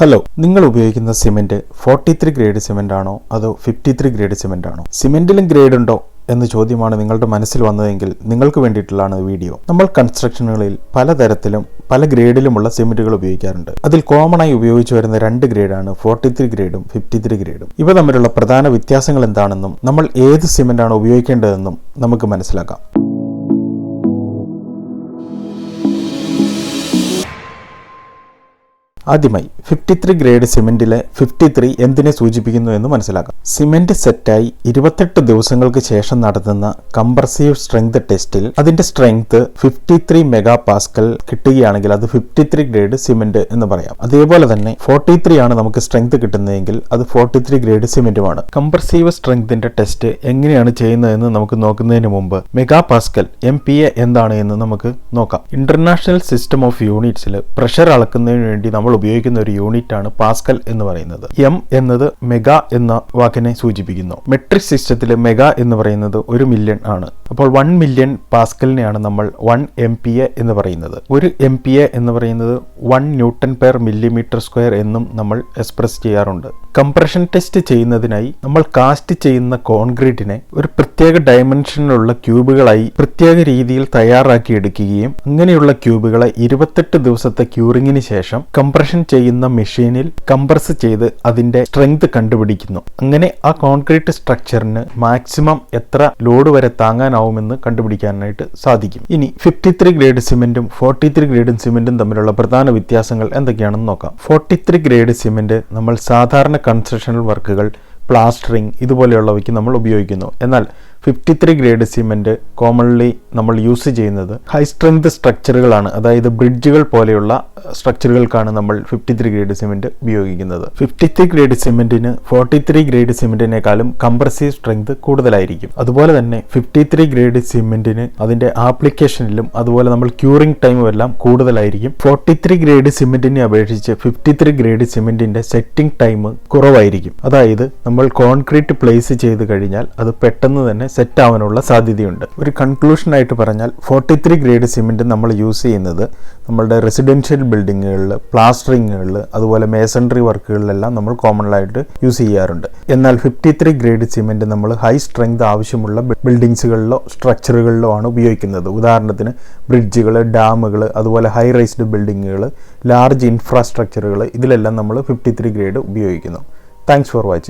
Hello നിങ്ങൾ ഉപയോഗിക്കുന്ന cement forty three grade cement ആണോ? അതോ ഫിഫ്റ്റി ത്രീ ഗ്രേഡ് സിമെന്റ് ആണോ? സിമെന്റിലും ഗ്രേഡ് ഉണ്ടോ എന്ന ചോദ്യമാണ് നിങ്ങളുടെ മനസ്സിൽ വന്നതെങ്കിൽ നിങ്ങൾക്ക് വേണ്ടിയിട്ടുള്ളതാണ് വീഡിയോ. നമ്മൾ കൺസ്ട്രക്ഷനുകളിൽ പലതരത്തിലും പല ഗ്രേഡിലുമുള്ള സിമെന്റുകൾ ഉപയോഗിക്കാറുണ്ട്. അതിൽ കോമൺ ആയി ഉപയോഗിച്ചു വരുന്ന രണ്ട് ഗ്രേഡാണ് ഫോർട്ടി ത്രീ ഗ്രേഡും ഫിഫ്റ്റി ത്രീ ഗ്രേഡും ഇവ തമ്മിലുള്ള പ്രധാന വ്യത്യാസങ്ങൾ എന്താണെന്നും നമ്മൾ ഏത് സിമെന്റാണ് ഉപയോഗിക്കേണ്ടതെന്നും നമുക്ക് മനസ്സിലാക്കാം. ആദ്യമായി ഫിഫ്റ്റി ത്രീ ഗ്രേഡ് സിമെന്റിലെ ഫിഫ്റ്റി ത്രീ എന്തിനെ സൂചിപ്പിക്കുന്നു എന്ന് മനസ്സിലാക്കാം. സിമെന്റ് സെറ്റായി ഇരുപത്തെട്ട് ദിവസങ്ങൾക്ക് ശേഷം നടത്തുന്ന കംപ്രസീവ് സ്ട്രെങ്ത് ടെസ്റ്റിൽ അതിന്റെ strength fifty three mega pascal കിട്ടുകയാണെങ്കിൽ അത് ഫിഫ്റ്റി ത്രീ ഗ്രേഡ് സിമെന്റ് എന്ന് പറയാം. അതേപോലെ തന്നെ ഫോർട്ടി ത്രീ ആണ് നമുക്ക് സ്ട്രെങ്ത് കിട്ടുന്നതെങ്കിൽ അത് ഫോർട്ടി ത്രീ ഗ്രേഡ് സിമെന്റുമാണ് കംപ്രസീവ് സ്ട്രെങ്തിന്റെ ടെസ്റ്റ് എങ്ങനെയാണ് ചെയ്യുന്നതെന്ന് നമുക്ക് നോക്കുന്നതിന് മുമ്പ് mega Pascal M P A എന്താണ് എന്ന് നമുക്ക് നോക്കാം. ഇന്റർനാഷണൽ സിസ്റ്റം ഓഫ് യൂണിറ്റ്സിൽ പ്രഷർ അളക്കുന്നതിന് വേണ്ടി നമ്മൾ ഉപയോഗിക്കുന്ന ഒരു യൂണിറ്റ് ആണ് പാസ്കൽ എന്ന് പറയുന്നത്. എം എന്നത് മെഗാ എന്ന വാക്കിനെ സൂചിപ്പിക്കുന്നു. മെട്രിക് സിസ്റ്റത്തിൽ മെഗാ എന്ന് പറയുന്നത് ഒരു മില്യൺ ആണ്. അപ്പോൾ വൺ മില്യൺ പാസ്കലിനെയാണ് നമ്മൾ വൺ എം പി എ എന്ന് പറയുന്നത്. ഒരു എം പി എ എന്ന് പറയുന്നത് one newton per millimetre square എന്നും നമ്മൾ എക്സ്പ്രസ് ചെയ്യാറുണ്ട്. കംപ്രഷൻ ടെസ്റ്റ് ചെയ്യുന്നതിനായി നമ്മൾ കാസ്റ്റ് ചെയ്യുന്ന കോൺക്രീറ്റിനെ ഒരു പ്രത്യേക ഡയമെൻഷനിലുള്ള ക്യൂബുകളായി പ്രത്യേക രീതിയിൽ തയ്യാറാക്കി എടുക്കുകയും അങ്ങനെയുള്ള ക്യൂബുകളെ ഇരുപത്തെട്ട് ദിവസത്തെ ക്യൂറിങ്ങിന് ശേഷം കംപ്രഷൻ ചെയ്യുന്ന മെഷീനിൽ കംപ്രസ് ചെയ്ത് അതിന്റെ സ്ട്രെങ്ത് കണ്ടുപിടിക്കുന്നു. അങ്ങനെ ആ കോൺക്രീറ്റ് സ്ട്രക്ചറിന് മാക്സിമം എത്ര ലോഡ് വരെ താങ്ങാനാവുമെന്ന് കണ്ടുപിടിക്കാനായിട്ട് സാധിക്കും. ഇനി ഫിഫ്റ്റി ത്രീ ഗ്രേഡ് സിമെന്റും ഫോർട്ടി ത്രീ ഗ്രേഡും സിമെന്റും തമ്മിലുള്ള പ്രധാന വ്യത്യാസങ്ങൾ എന്തൊക്കെയാണെന്ന് നോക്കാം. ഫോർട്ടി ത്രീ ഗ്രേഡ് സിമെന്റ് നമ്മൾ സാധാരണ കൺസ്ട്രക്ഷണൽ വർക്കുകൾ പ്ലാസ്റ്ററിങ് ഇതുപോലെയുള്ളവയ്ക്ക് നമ്മൾ ഉപയോഗിക്കുന്നു. എന്നാൽ fifty three grade cement commonly നമ്മൾ യൂസ് ചെയ്യുന്നത് ഹൈ സ്ട്രെങ്ത് സ്ട്രക്ചറുകളാണ് അതായത് ബ്രിഡ്ജുകൾ പോലെയുള്ള സ്ട്രക്ചറുകൾക്കാണ് നമ്മൾ ഫിഫ്റ്റി ത്രീ ഗ്രേഡ് സിമെന്റ് ഉപയോഗിക്കുന്നത്. ഫിഫ്റ്റി ത്രീ ഗ്രേഡ് സിമെന്റിന് ഫോർട്ടി ത്രീ ഗ്രേഡ് സിമെന്റിനേക്കാളും കംപ്രസീവ് സ്ട്രെങ്ത് കൂടുതലായിരിക്കും. അതുപോലെ തന്നെ ഫിഫ്റ്റി ത്രീ ഗ്രേഡ് സിമെന്റിന് അതിന്റെ ആപ്ലിക്കേഷനിലും അതുപോലെ നമ്മൾ ക്യൂറിംഗ് ടൈമും എല്ലാം കൂടുതലായിരിക്കും. ഫോർട്ടി ത്രീ ഗ്രേഡ് സിമെന്റിനെ അപേക്ഷിച്ച് ഫിഫ്റ്റി ത്രീ ഗ്രേഡ് സിമെന്റിന്റെ സെറ്റിംഗ് ടൈം കുറവായിരിക്കും. അതായത് നമ്മൾ കോൺക്രീറ്റ് പ്ലേസ് ചെയ്ത് കഴിഞ്ഞാൽ അത് പെട്ടെന്ന് തന്നെ സെറ്റ് ആവാനുള്ള സാധ്യതയുണ്ട്. ഒരു കൺക്ലൂഷൻ ആയിട്ട് പറഞ്ഞാൽ ഫോർട്ടി ത്രീ ഗ്രേഡ് സിമെന്റ് നമ്മൾ യൂസ് ചെയ്യുന്നത് നമ്മളുടെ റെസിഡൻഷ്യൽ ബിൽഡിങ്ങുകളിൽ പ്ലാസ്റ്ററിങ്ങുകളിൽ അതുപോലെ മേസൺട്രി വർക്കുകളിലെല്ലാം നമ്മൾ കോമൺ ആയിട്ട് യൂസ് ചെയ്യാറുണ്ട്. എന്നാൽ ഫിഫ്റ്റി ത്രീ ഗ്രേഡ് സിമെന്റ് നമ്മൾ ഹൈ സ്ട്രെങ്ത് ആവശ്യമുള്ള ബിൽഡിങ്സുകളിലോ സ്ട്രക്ചറുകളിലോ ആണ് ഉപയോഗിക്കുന്നത്. ഉദാഹരണത്തിന് ബ്രിഡ്ജുകൾ ഡാമുകൾ അതുപോലെ ഹൈ റൈസ്ഡ് ബിൽഡിങ്ങുകൾ ലാർജ് ഇൻഫ്രാസ്ട്രക്ചറുകൾ ഇതിലെല്ലാം നമ്മൾ ഫിഫ്റ്റി ത്രീ ഗ്രേഡ് ഉപയോഗിക്കുന്നു. Thanks for watching